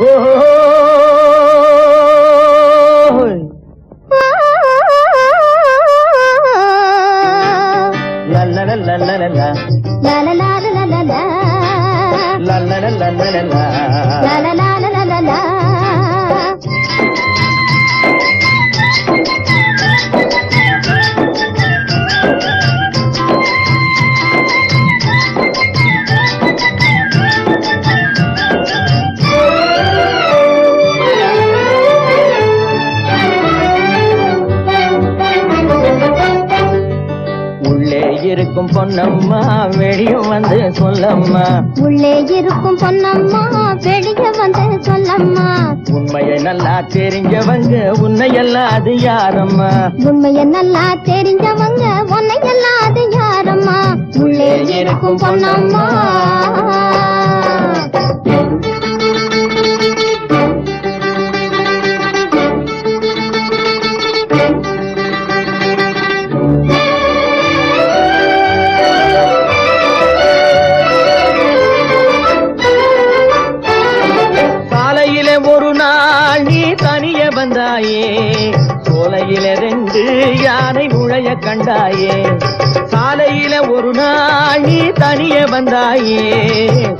உள்ளே பொன்னம்மா வெளியும் வந்து சொல்லம்மா. உள்ளே இருக்கும் பொன்னம்மா வெளிய வந்து சொல்லம்மா. உண்மையை நல்லா தெரிஞ்சவங்க உன்னை எல்லாம் அது யாரம்மா? உண்மைய நல்லா தெரிஞ்சவங்க உன்னை எல்லாம் அது யாரம்மா? உள்ளே இருக்கும் பொன்னம்மா. கண்டாயே. சாலையில ஒரு நாள் நீ தனிய வந்தாயே.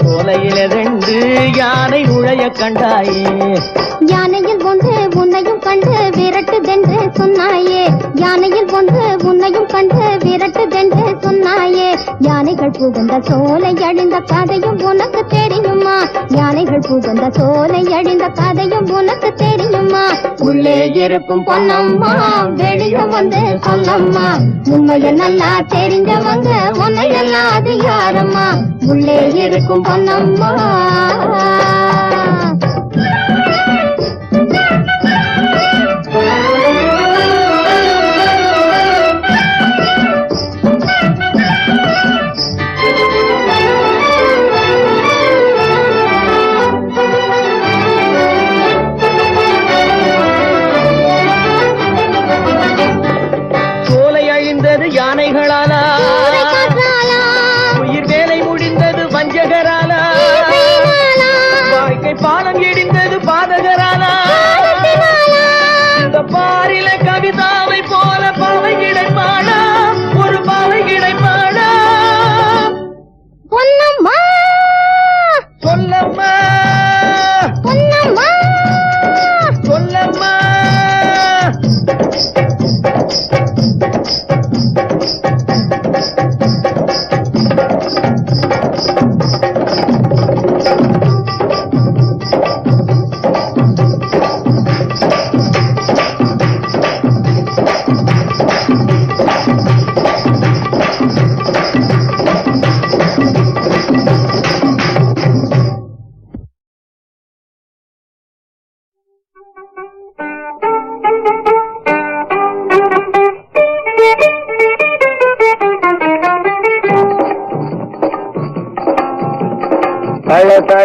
சோலையில ரெண்டு யானை நுழைய கண்டாயே. யானையில் ஒன்று உன்னையும் கண்டு விரட்டுதென்று சொன்னாயே. யானையில் ஒன்று உன்னையும் கண்டு விரட்டுதென்று சொன்னாயே. யானைகள் புகுந்த சோலை அழிந்த கதையும் உனக்கு தெரியுமா? யானைகள் புகுந்த சோலை அழிந்த கதையும் உனக்கு தெரியுமா? உள்ளே இருக்கும் பொன்னம்மா வெளிய வந்து சொல்லம்மா. உண்மைய நல்லா தெரிஞ்சவங்க உன்னையெல்லாம் அது யாரம்மா உள்ளே இருக்கும் பொன்னம்மா.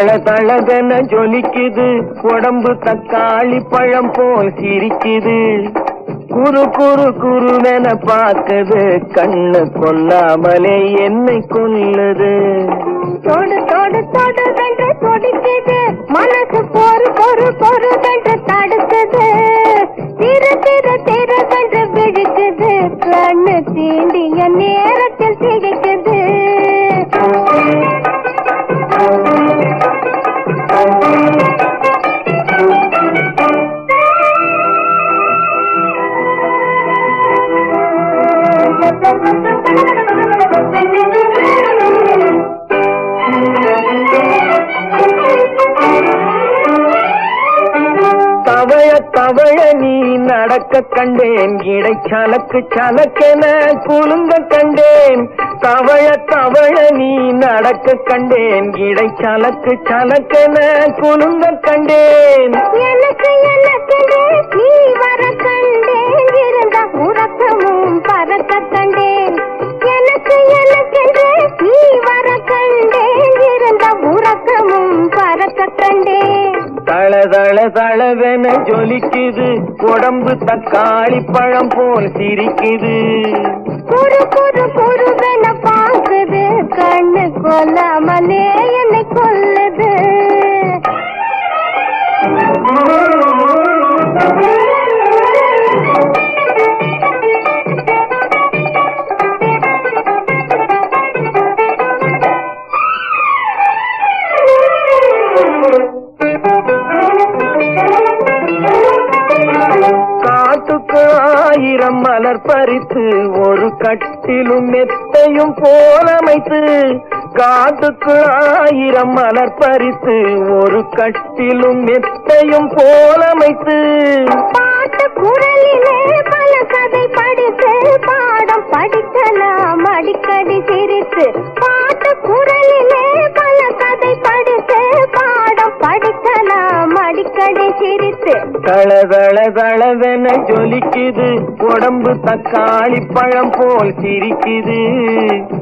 தள ஜொலிக்குது. உடம்பு தக்காளி பழம் போல் சிரிக்குது. குறு குறு குருவென பார்க்குது. கண்ணு கொல்லாமலே என்னை கொல்லுது. தொடு தொடு தொடு வென்று தொடிக்குது. மனசு பொறு பொறு பொறு வென்று தடுக்குது. திரு திரு திரு வென்று விழிக்குது. கண்ணு தீண்டிய நேரத்தில் தவழ தவழ நீ நடக்க கண்டேன். இடைச்சலக்கு சலக்கென குலுங்க கண்டேன். தவழ தவழ நீ நடக்க கண்டேன். இடைச்சலக்கு சலக்கென குலுங்க கண்டேன். எனக்கு எனக்கு நீ வர கண்டேன். எனக்கென்று நீ வர கண்டேன் இருந்த உறக்கமும் பறக்க கண்டேன் தள தள தளவென ஜொலிக்குது. உடம்பு தக்காளி பழம் போல் சிரிக்குது. குறு குறு குருவென பாக்குது. கண்ணு கொல்லாமலே என்னை மலர் பறித்து ஒரு கட்டிலும் மெத்தையும் போலமைத்து காட்டுக்கு ஆயிரம் மலர் பறித்து ஒரு கட்டிலும் மெத்தையும் போலமைத்து. பாட்டு குரலிலே பல கதை படித்து பாடம் படிக்கலாம் அடிக்கடி சிரித்து. பாட்டு குரலிலே பல கதை படித்து பாடம் படிக்கலாம் அடிக்கடி சிரித்து. தளவென ஜொலிக்குது. உடம்பு தக்காளி பழம் போல் சிரிக்குது.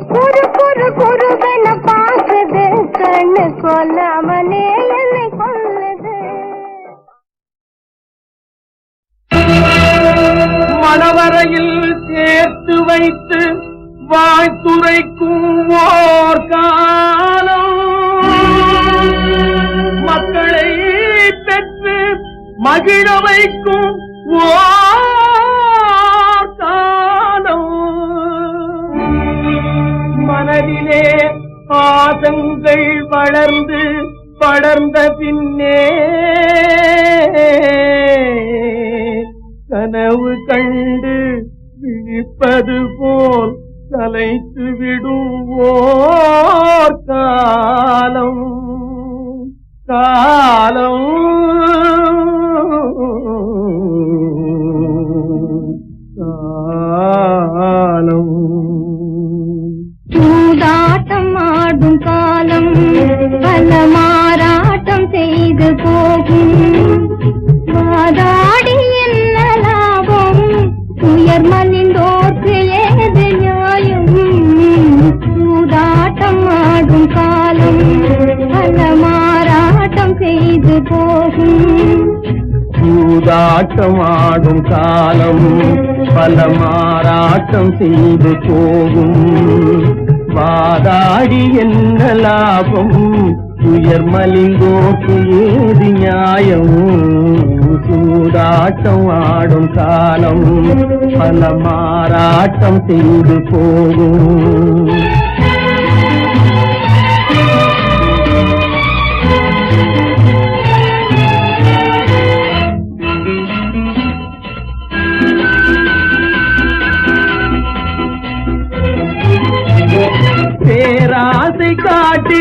குரு குரு குருவென பாக்குது கண்ணு கொல்லாமலே என்னை கொல்லுது. மணவரையில் சேர்த்து வைத்து வாழ்த்துரைக்கும் ஓர் காலம். மக்களை பெற்று மகிழ வைக்கும் ஓர் மனதிலே பாசங்கள் வளர்ந்து படர்ந்த பின்னே கனவு கண்டு விழிப்பது போல் கலைத்து விடுவோர் காலம். காலம் காலம் பல மாறாட்டம் செய்து போகும். வாதாடி என்ன லாபம்? உயர் மலிந்தோக்கு ஏது நியாயம்? சூதாட்டம் ஆடும் காலம் பல மாறாட்டம் செய்து போகும்.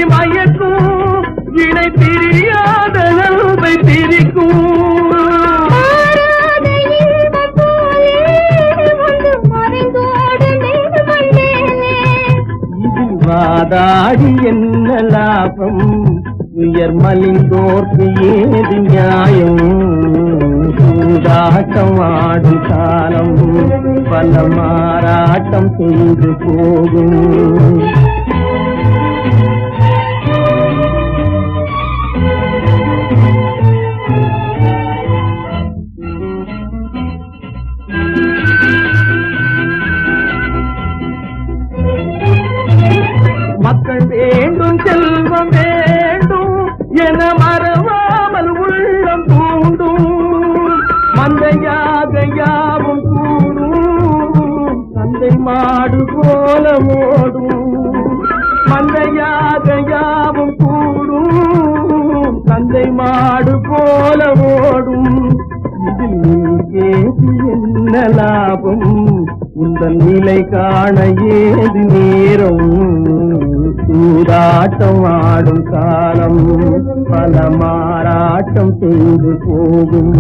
மயக்கும் இணை பிரியாத அன்பை பிரிக்கும். வாதாடி என்ன லாபம்? உயர் மலிந்தோர்க்கு ஏது நியாயம்? சூதாட்டம் ஆடும் காலம் பல மாறாட்டம் செய்து போகும். மந்தையாக யாவும் கூடும் தந்தை மாடு போல ஓடும். மந்தையாக யாவும் கூடும் தந்தை மாடு போல ஓடும். இதில் நீ கேட்டு என்ன லாபம்? உந்தன் நிலை காண ஏது நேரம்? சூதாட்டம் ஆடும் காலம் பல மாறாட்டம் செய்து போகும்.